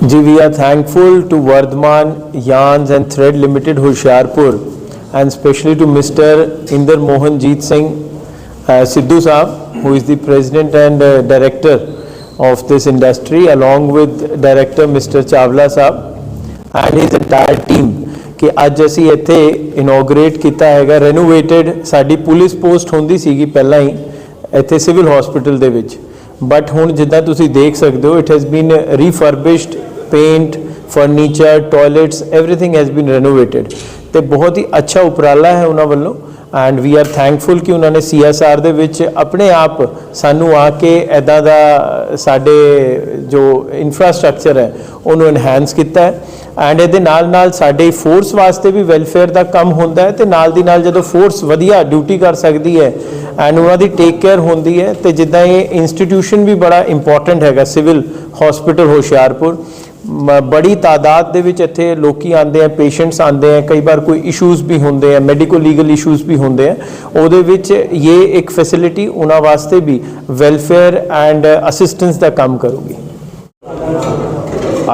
Ji we are thankful to Vardhman Yarns and Thread Limited Hoshiarpur and especially to Mr. Inder Mohan Jeet Singh uh, Sidhu Saab who is the president and uh, director of this industry along with director Mr. Chawla Saab and his entire team ਕਿ ਅੱਜ ਅਸੀਂ ਇੱਥੇ ਇਨੋਗ੍ਰੇਟ ਕੀਤਾ ਹੈਗਾ ਰੈਨੋਵੇਟਡ ਸਾਡੀ police post ਹੁੰਦੀ ਸੀਗੀ ਪਹਿਲਾਂ ਹੀ ਇੱਥੇ ਸਿਵਲ ਹਸਪੀਟਲ ਦੇ ਵਿੱਚ ਬਟ ਹੁਣ ਜਿੱਦਾਂ ਤੁਸੀਂ ਦੇਖ ਸਕਦੇ ਹੋ it has been refurbished paint furniture toilets everything has been renovated ਤੇ ਬਹੁਤ ਹੀ ਅੱਛਾ ਉਪਰਾਲਾ ਹੈ ਉਹਨਾਂ ਵੱਲੋਂ ਐਂਡ ਵੀ ਆਰ ਥੈਂਕਫੁਲ ਕਿ ਉਹਨਾਂ ਨੇ ਸੀਐਸਆਰ ਦੇ ਵਿੱਚ ਆਪਣੇ ਆਪ ਸਾਨੂੰ ਆ ਕੇ ਐਦਾਂ ਦਾ ਸਾਡੇ ਜੋ ਇਨਫਰਾਸਟ੍ਰਕਚਰ ਹੈ ਉਹਨੂੰ ਐਨਹਾਂਸ ਕੀਤਾ ਹੈ ਐਂਡ ਇਹਦੇ ਨਾਲ ਨਾਲ ਸਾਡੇ ਫੋਰਸ ਵਾਸਤੇ ਵੀ ਵੈਲਫੇਅਰ ਦਾ ਕੰਮ ਹੁੰਦਾ ਹੈ ਤੇ ਨਾਲ ਦੀ ਨਾਲ ਜਦੋਂ ਫੋਰਸ ਵਧੀਆ ਡਿਊਟੀ ਕਰ ਸਕਦੀ ਹੈ ਐਂਡ ਉਹਨਾਂ ਦੀ ਟੇਕ ਕੇਅਰ ਹੁੰਦੀ ਹੈ ਤੇ ਜਿੱਦਾਂ ਇਹ ਇੰਸਟੀਟਿਊਸ਼ਨ ਵੀ ਬੜਾ ਇੰਪੋਰਟੈਂਟ ਹੈਗਾ ਸਿਵਲ ਹਸਪੀਟਲ ਹੁਸ਼ਿਆਰਪੁਰ, ਮ- ਬੜੀ ਤਾਦਾਦ ਦੇ ਵਿੱਚ ਇੱਥੇ ਲੋਕੀ ਆਉਂਦੇ ਆ ਪੇਸ਼ੈਂਟਸ ਆਉਂਦੇ ਆ, ਕਈ ਵਾਰ ਕੋਈ ਇਸ਼ੂਜ਼ ਵੀ ਹੁੰਦੇ ਆ ਮੈਡੀਕਲ ਲੀਗਲ ਇਸ਼ੂਜ਼ ਵੀ ਹੁੰਦੇ ਆ, ਉਹਦੇ ਵਿੱਚ ਇਹ ਇੱਕ ਫੈਸਿਲਿਟੀ ਉਹਨਾਂ ਵਾਸਤੇ ਵੀ ਵੈਲਫੇਅਰ ਐਂਡ ਅਸਿਸਟੈਂਸ ਦਾ ਕੰਮ ਕਰੂਗੀ।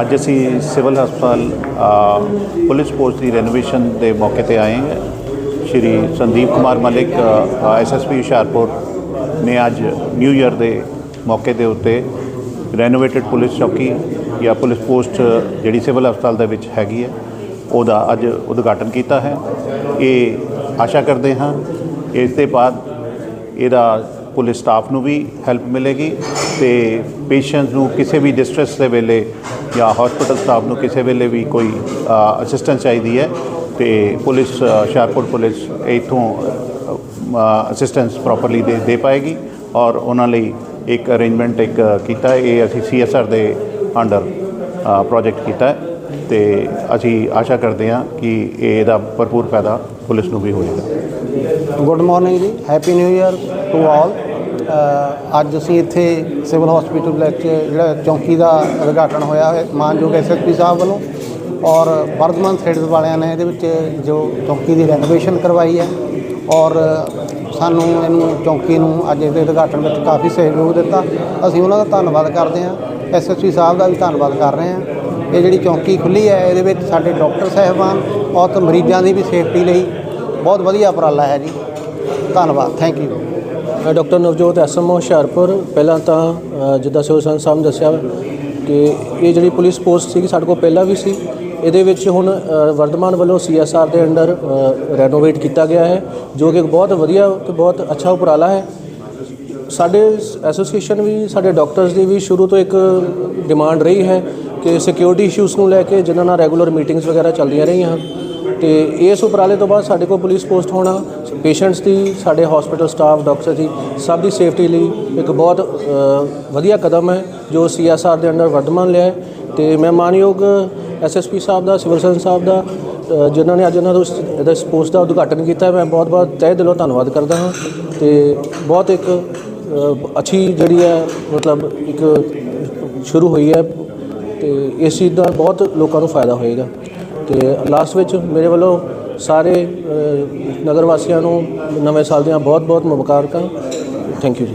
ਅੱਜ ਅਸੀਂ ਸਿਵਲ ਹਸਪਤਾਲ ਪੁਲਿਸ ਪੋਸਟ ਦੀ ਰੈਨੋਵੇਸ਼ਨ ਦੇ ਮੌਕੇ ਤੇ ਆਏ ਹਾਂ। ਸ਼੍ਰੀ ਸੰਦੀਪ ਕੁਮਾਰ ਮਲਿਕ ਐਸਐਸਪੀ ਹੁਸ਼ਿਆਰਪੁਰ ਨੇ ਅੱਜ ਨਿਊ ਇਅਰ ਦੇ ਮੌਕੇ ਦੇ ਉੱਤੇ ਰੈਨੋਵੇਟਡ ਪੁਲਿਸ ਚੌਕੀ ਜਾਂ ਪੁਲਿਸ ਪੋਸਟ, ਜਿਹੜੀ ਸਿਵਲ ਹਸਪਤਾਲ ਦੇ ਵਿੱਚ ਹੈਗੀ ਹੈ, ਉਹਦਾ ਅੱਜ ਉਦਘਾਟਨ ਕੀਤਾ ਹੈ। ਇਹ ਆਸ਼ਾ ਕਰਦੇ ਹਾਂ, ਇਸ ਦੇ ਬਾਅਦ ਇਹਦਾ ਪੁਲਿਸ ਸਟਾਫ ਨੂੰ ਵੀ ਹੈਲਪ ਮਿਲੇਗੀ ਤੇ ਪੇਸ਼ੈਂਟਸ ਨੂੰ ਕਿਸੇ ਵੀ ਡਿਸਟ੍ਰੈਸ ਦੇ ਵੇਲੇ ਜਾਂ ਹਸਪੀਟਲ ਸਟਾਫ ਨੂੰ ਕਿਸੇ ਵੇਲੇ ਵੀ ਕੋਈ ਅਸਿਸਟੈਂਸ ਚਾਹੀਦੀ ਹੈ ਤੇ ਪੁਲਿਸ ਅ, ਹੁਸ਼ਿਆਰਪੁਰ ਪੁਲਿਸ ਇਥੋਂ ਅਸਿਸਟੈਂਸ ਪ੍ਰੋਪਰਲੀ ਦੇ ਦੇ ਪਾਏਗੀ ਔਰ ਉਹਨਾਂ ਲਈ ਇੱਕ ਅਰੇਂਜਮੈਂਟ ਇੱਕ ਕੀਤਾ ਇਹ ਅਸੀਂ ਸੀਐਸਆਰ ਦੇ ਅੰਡਰ ਪ੍ਰੋਜੈਕਟ ਕੀਤਾ ਹੈ। ਤੇ ਅਸੀਂ ਆਸ਼ਾ ਕਰਦੇ ਹਾਂ ਕਿ ਇਹਦਾ ਭਰਪੂਰ ਫਾਇਦਾ ਪੁਲਿਸ ਨੂੰ ਵੀ ਹੋਏਗਾ good morning ji happy new year to all ਅੱਜ ਅਸੀਂ ਇੱਥੇ ਸਿਵਲ ਹਸਪੀਟਲ ਵਿੱਚ ਜਿਹੜਾ ਚੌਂਕੀ ਦਾ ਉਦਘਾਟਨ ਹੋਇਆ ਹੈ ਮਾਨਯੋਗ ਐਸਐਸਪੀ ਸਾਹਿਬ ਵੱਲੋਂ, ਔਰ ਵਰਧਮਾਨ ਥ੍ਰੈਡਸ ਵਾਲਿਆਂ ਨੇ ਇਹਦੇ ਵਿੱਚ ਜੋ ਚੌਂਕੀ ਦੀ ਰੈਨੋਵੇਸ਼ਨ ਕਰਵਾਈ ਹੈ, ਔਰ ਸਾਨੂੰ ਇਹਨੂੰ ਚੌਂਕੀ ਨੂੰ ਅੱਜ ਇਹਦੇ ਉਦਘਾਟਨ ਵਿੱਚ ਕਾਫੀ ਸਹਿਯੋਗ ਦਿੱਤਾ। ਅਸੀਂ ਉਹਨਾਂ ਦਾ ਧੰਨਵਾਦ ਕਰਦੇ ਹਾਂ ਐਸਐਸਪੀ ਸਾਹਿਬ ਦਾ ਵੀ ਧੰਨਵਾਦ ਕਰ ਰਹੇ ਹਾਂ। ਇਹ ਜਿਹੜੀ ਚੌਂਕੀ ਖੁੱਲੀ ਹੈ ਇਹਦੇ ਵਿੱਚ ਸਾਡੇ ਡਾਕਟਰ ਸਾਹਿਬਾਨ ਔਰ ਮਰੀਜ਼ਾਂ ਦੀ ਵੀ ਸੇਫਟੀ ਲਈ ਬਹੁਤ ਵਧੀਆ ਉਪਰਾਲਾ ਹੈ ਜੀ। ਧੰਨਵਾਦ ਥੈਂਕ ਯੂ ਮੈਂ ਡਾਕਟਰ ਨਵਜੋਤ ਐਸਐਮਓ ਹੁਸ਼ਿਆਰਪੁਰ ਪਹਿਲਾਂ ਤਾਂ ਜਿੱਦਾਂ ਸਿਵਲ ਸਰਜਨ ਸਾਹਿਬ ਨੇ ਦੱਸਿਆ ਕਿ ਇਹ ਜਿਹੜੀ ਪੁਲਿਸ ਪੋਸਟ ਸੀ ਸਾਡੇ ਕੋਲ ਪਹਿਲਾਂ ਵੀ ਸੀ ਇਹਦੇ ਵਿੱਚ ਹੁਣ ਅ, ਵਰਧਮਾਨ ਵੱਲੋਂ ਸੀਐਸਆਰ ਦੇ ਅੰਡਰ ਰੈਨੋਵੇਟ ਕੀਤਾ ਗਿਆ ਹੈ ਜੋ ਕਿ ਇੱਕ ਬਹੁਤ ਵਧੀਆ ਤੇ ਬਹੁਤ ਅੱਛਾ ਉਪਰਾਲਾ ਹੈ। ਸਾਡੇ ਐਸੋਸੀਏਸ਼ਨ ਵੀ, ਸਾਡੇ ਡਾਕਟਰਸ ਦੀ ਵੀ ਸ਼ੁਰੂ ਤੋਂ ਇੱਕ ਡਿਮਾਂਡ ਰਹੀ ਹੈ ਕਿ ਸਿਕਿਉਰਿਟੀ ਇਸ਼ੂਸ ਨੂੰ ਲੈ ਕੇ ਜਿਨ੍ਹਾਂ ਨਾਲ ਰੈਗੂਲਰ ਮੀਟਿੰਗਸ ਵਗੈਰਾ ਚੱਲਦੀਆਂ ਰਹੀਆਂ। ਹਨ ਤੇ ਇਸ ਉਪਰਾਲੇ ਤੋਂ ਬਾਅਦ ਸਾਡੇ ਕੋਲ ਪੁਲਿਸ ਪੋਸਟ ਹੋਣਾ ਪੇਸ਼ੈਂਟਸ ਦੀ, ਸਾਡੇ ਹਸਪੀਟਲ ਸਟਾਫ ਡਾਕਟਰ ਦੀ, ਸਭ ਦੀ ਸੇਫਟੀ ਲਈ ਇੱਕ ਬਹੁਤ ਵਧੀਆ ਕਦਮ ਹੈ, ਜੋ ਸੀਐਸਆਰ ਦੇ ਅੰਡਰ ਵਰਧਮਾਨ ਲਿਆ ਹੈ। ਤੇ ਮੈਂ ਮਾਨਯੋਗ ਐਸਐਸਪੀ ਸਾਹਿਬ ਦਾ, ਸਿਵਲ ਸਰਜਨ ਸਾਹਿਬ ਦਾ ਜਿਨ੍ਹਾਂ ਨੇ ਅੱਜ ਇਹਨਾਂ ਨੂੰ ਇਹਦਾ ਇਸ ਪੋਸਟ ਦਾ ਉਦਘਾਟਨ ਕੀਤਾ ਮੈਂ ਬਹੁਤ ਬਹੁਤ ਤਹਿ ਦਿਲੋਂ ਧੰਨਵਾਦ ਕਰਦਾ ਹਾਂ। ਤੇ ਬਹੁਤ ਇੱਕ ਅੱਛੀ ਜਿਹੜੀ ਹੈ, ਮਤਲਬ ਇੱਕ ਸ਼ੁਰੂ ਹੋਈ ਹੈ ਤੇ ਇਸ ਚੀਜ਼ ਦਾ ਬਹੁਤ ਲੋਕਾਂ ਨੂੰ ਫਾਇਦਾ ਹੋਏਗਾ। ਤੇ ਲਾਸਟ ਵਿੱਚ ਮੇਰੇ ਵੱਲੋਂ ਸਾਰੇ ਨਗਰ ਵਾਸੀਆਂ ਨੂੰ ਨਵੇਂ ਸਾਲ ਦੀਆਂ ਬਹੁਤ ਬਹੁਤ ਮੁਬਾਰਕਾਂ। ਥੈਂਕ ਯੂ ਜੀ।